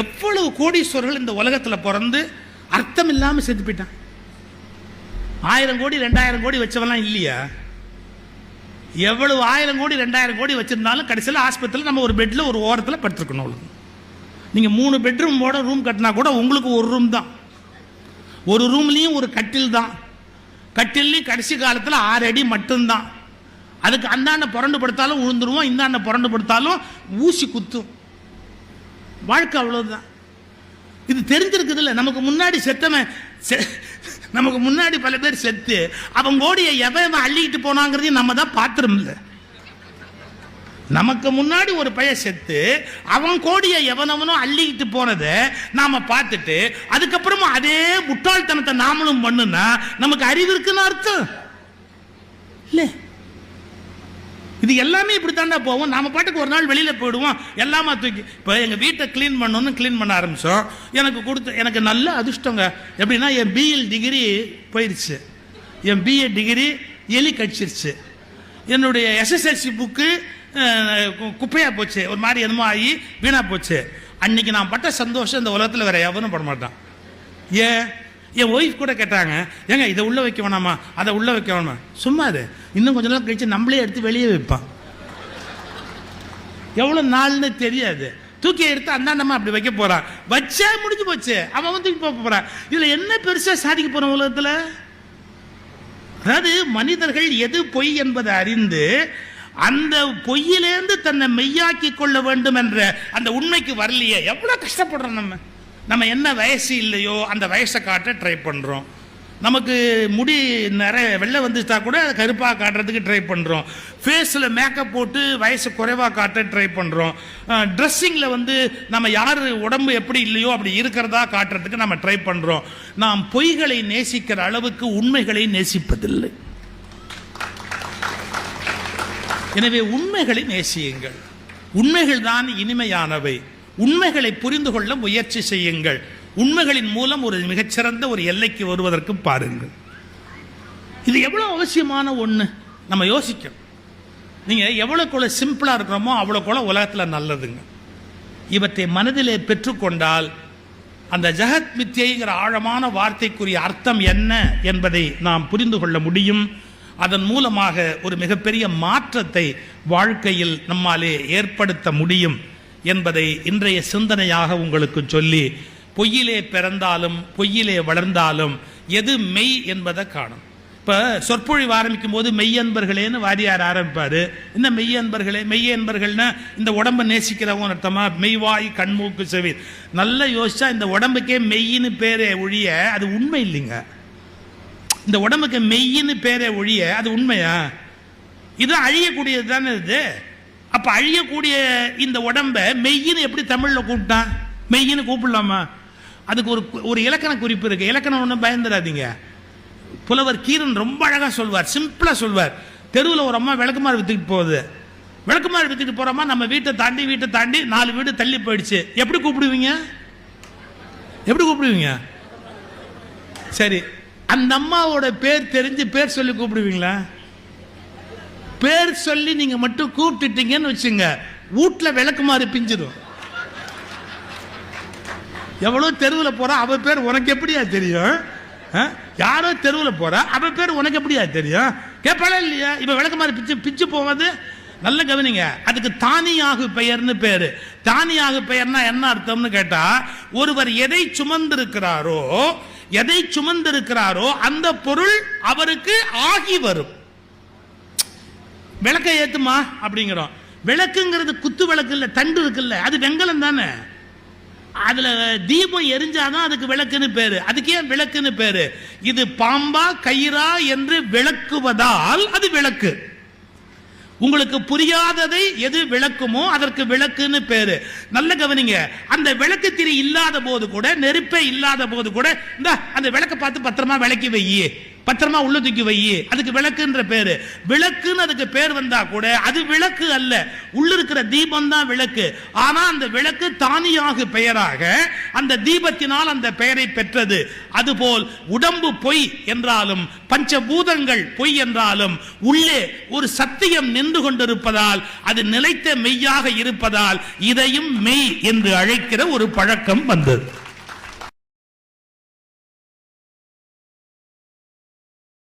எவ்வளவு கோடீஸ்வரர்கள் இந்த உலகத்தில் பிறந்து அர்த்தம் இல்லாமல் செத்து போயிட்டான் ஆயிரம் கோடி ரெண்டாயிரம் கோடி வச்சவெல்லாம் இல்லையா? எவ்வளவு ஆயிரம் கோடி ரெண்டாயிரம் கோடி வச்சிருந்தாலும் கடைசியில் ஆஸ்பத்திரியில் நம்ம ஒரு பெட்டில் ஒரு ஓரத்தில் படுத்துருக்கணும் அவ்வளவு. நீங்கள் மூணு பெட்ரூமோட ரூம் கட்டினா கூட உங்களுக்கு ஒரு ரூம் தான். ஒரு ரூம்லேயும் ஒரு கட்டில் தான். கட்டில்லையும் கடைசி காலத்தில் ஆறு அடி மட்டும்தான். அதுக்கு அந்தாண்ட புரண்டு படுத்தாலும் விழுந்துருவோம் இந்தாண்ட புரண்டு படுத்தாலும் ஊசி குத்தும். வாழ்க்கை அவ்வளவுதான். இது தெரிஞ்சிருக்குது இல்லை நமக்கு முன்னாடி செத்தவன் செ- நமக்கு முன்னாடி பல பேர் செத்து அவன் கோடியை எவன் எவன் அள்ளிக்கிட்டு போனாங்கிறதையும் நம்ம தான் பார்த்துருமில்ல நமக்கு முன்னாடி ஒரு பையன் செத்து அவன் கோடியை எவனவனோ அள்ளிக்கிட்டு போனதை நாம பார்த்துட்டு அதுக்கப்புறமா அதே முட்டாள்தனத்தை நாமளும் பண்ணுனா நமக்கு அறிவு இருக்குன்னு அர்த்தம். இல்லை. இது எல்லாமே இப்படி தாண்டா போவோம். நாம பாட்டுக்கு ஒரு நாள் வெளியில போயிடுவோம். எல்லாமே தூக்கி இப்போ எங்க வீட்டை க்ளீன் பண்ணணும்னு க்ளீன் பண்ண ஆரம்பிச்சோம். எனக்கு கொடுத்த எனக்கு நல்ல அதிர்ஷ்டங்க. எப்படின்னா என் பிஎல் டிகிரி போயிடுச்சு என் பிஏ டிகிரி எலி கடிச்சிருச்சு. என்னுடைய எஸ்எஸ்எல்சி புக்கு குப்பையாக போச்சு. ஒரு மாதிரி என்னமோ ஆகி வீணாக போச்சு. அன்னைக்கு நான் பட்ட சந்தோஷம் இந்த உலகத்தில் வேற எவனும் பட மாட்டான். ஏன்? என் ஒய்ஃப் கூட கேட்டாங்க ஏங்க இதை உள்ளே வைக்க வேணாமா? அதை உள்ளே வைக்க வேணாமா? சும்மா அது இன்னும் கொஞ்ச நாள் கழிச்சு நம்மளே எடுத்து வெளியே வைப்பான். எவ்வளோ நாள்னு தெரியாது. தூக்கி எடுத்து அந்தாண்டமா அப்படி வைக்க போறான் வச்சா முடிஞ்சு போச்சு. அவன் வந்து தூக்கி போக போறான் இதுல என்ன பெருசா சாதிக்க போறோம் உலகத்துல? அதாவது மனிதர்கள் எது பொய் என்பதை அறிந்து அந்த பொய்யிலேருந்து தன்னை மெய்யாக்கி கொள்ள வேண்டும் என்ற அந்த உண்மைக்கு வரலையே. எவ்வளவு கஷ்டப்படுறோம் நம்ம. நம்ம என்ன வயசு இல்லையோ அந்த வயசை காட்ட ட்ரை பண்ணுறோம் நமக்கு முடி நிறைய வெள்ளை வந்துட்டா கூட கருப்பாக காட்டுறதுக்கு ட்ரை பண்ணுறோம் ஃபேஸில் மேக்கப் போட்டு வயசு குறைவாக காட்ட ட்ரை பண்ணுறோம் ட்ரெஸ்ஸிங்கில் வந்து நம்ம யார் உடம்பு எப்படி இல்லையோ அப்படி இருக்கிறதா காட்டுறதுக்கு நம்ம ட்ரை பண்ணுறோம் நாம் பொய்களை நேசிக்கிற அளவுக்கு உண்மைகளை நேசிப்பதில்லை. எனவே உண்மைகளை நேசியுங்கள். உண்மைகள் தான் இனிமையானவை. உண்மைகளை புரிந்து கொள்ள முயற்சி செய்யுங்கள். உண்மைகளின் மூலம் ஒரு மிகச்சிறந்த ஒரு எல்லைக்கு வருவதற்கு பாருங்கள். இது எவ்வளோ அவசியமான ஒன்று நம்ம யோசிக்கணும். நீங்க எவ்வளவுக்குள்ள சிம்பிளாக இருக்கிறோமோ அவ்வளவுக்குள்ள உலகத்தில் நல்லதுங்க. இவற்றை மனதிலே பெற்றுக்கொண்டால் அந்த ஜெகத் மித்தியைங்கிற ஆழமான வார்த்தைக்குரிய அர்த்தம் என்ன என்பதை நாம் புரிந்து கொள்ள முடியும். அதன் மூலமாக ஒரு மிகப்பெரிய மாற்றத்தை வாழ்க்கையில் நம்மாலே ஏற்படுத்த முடியும். என்பதை இன்றைய சிந்தனையாக உங்களுக்கு சொல்லி பொய்யிலே பிறந்தாலும் பொய்யிலே வளர்ந்தாலும் எது மெய் என்பதை காணும். இப்போ சொற்பொழிவு ஆரம்பிக்கும் போது மெய்யன்பர்களேன்னு வாரியார் ஆரம்பிப்பார். என்ன மெய்யன்பர்களே மெய்யன்பர்கள்னா இந்த உடம்பை நேசிக்கிறவங்க அர்த்தமா? மெய்வாய் கண்மூக்கு செவி நல்லா யோசிச்சா இந்த உடம்புக்கே மெய்யின்னு பேரே ஒழிய அது உண்மை இல்லைங்க. இந்த உடம்புக்கு மெய்யின்னு பேரே ஒழிய அது உண்மையா? இது அழியக்கூடியது தானே இது? அப்ப அழியக்கூடிய இந்த உடம்ப மெய்யின்னு எப்படி தமிழ்ல கூப்பிட்டான் மெய்யின்னு கூப்பிடலாமா? அதுக்கு ஒரு ஒரு இலக்கண குறிப்பு இருக்கு. இலக்கணம் ஒன்றும் பயந்துடாதீங்க. புலவர் கீரன் ரொம்ப அழகா சொல்வார். சிம்பிளா சொல்வார். தெருவில் ஒரு அம்மா விளக்குமாறு வித்துக்கிட்டு போகுது. விளக்குமாறு வித்துட்டு போறோமா? நம்ம வீட்டை தாண்டி வீட்டை தாண்டி நாலு வீடு தள்ளி போயிடுச்சு. எப்படி கூப்பிடுவீங்க? எப்படி கூப்பிடுவீங்க? சரி. அந்த அம்மாவோட பேர் தெரிஞ்சு பேர் சொல்லி கூப்பிடுவீங்களா? பேர் சொல்லி நீங்க மட்டும் கூப்பிட்டுட்டீங்கன்னு வச்சுங்க வீட்டுல விளக்குமாறு பிஞ்சிடும் எவ்வளோ தெருவில் போறா அவ பேர் உனக்கு எப்படியா தெரியும்? ஆ? யாரோ தெருவில் போகிறா அவ பேர் உனக்கு எப்படியா தெரியும்? கேட்பாளா இல்லையா? இப்ப விளக்குமாறு பிச்சு பிச்சு போவது நல்ல கவனிங்க அதுக்கு தானியாகு பெயர்னு பேரு. தானியாகு பெயர்னா என்ன அர்த்தம்னு கேட்டா ஒருவர் எதை சுமந்திருக்கிறாரோ எதை சுமந்திருக்கிறாரோ அந்த பொருள் அவருக்கு ஆகி வரும். விளக்கை ஏத்துமா? அப்படிங்கிறோம். விளக்குங்கிறது குத்து விளக்கு இல்லை தண்டு இருக்குல்ல அது வெங்கலம் தானே. அதுல தீபம் எரிஞ்சாதான் அதுக்கு விளக்குன்னு பேரு. அதுக்கே விளக்குன்னு பேரு. இது பாம்பா கயிறா என்று விளக்குவதால் அது விளக்கு. உங்களுக்கு புரியாததை எது விளக்குமோ அதற்கு விளக்குன்னு பேரு. நல்ல கவனிங்க. அந்த விளக்கு திரி இல்லாத போது கூட நெருப்பே இல்லாத போது கூட இந்த அந்த விளக்க பார்த்து பத்திரமா விளக்கி வை பத்திரமா உள்ள தூக்கி வை. அதுக்கு விளக்குன்ற பேரு. விளக்குன்னு அதுக்கு பேர் வந்தா கூட அது விளக்கு அல்ல. உள்ள இருக்கிற தீபம் தான் விளக்கு. ஆனா அந்த விளக்கு தானியாக பெயராக அந்த தீபத்தினால் அந்த பெயரை பெற்றது. அதுபோல் உடம்பு பொய் என்றாலும் பஞ்சபூதங்கள் பொய் என்றாலும் உள்ளே ஒரு சத்தியம் நின்று கொண்டிருப்பதால் அது நிலைத்த மெய்யாக இருப்பதால் இதையும் மெய் என்று அழைக்கிற ஒரு பழக்கம் வந்தது.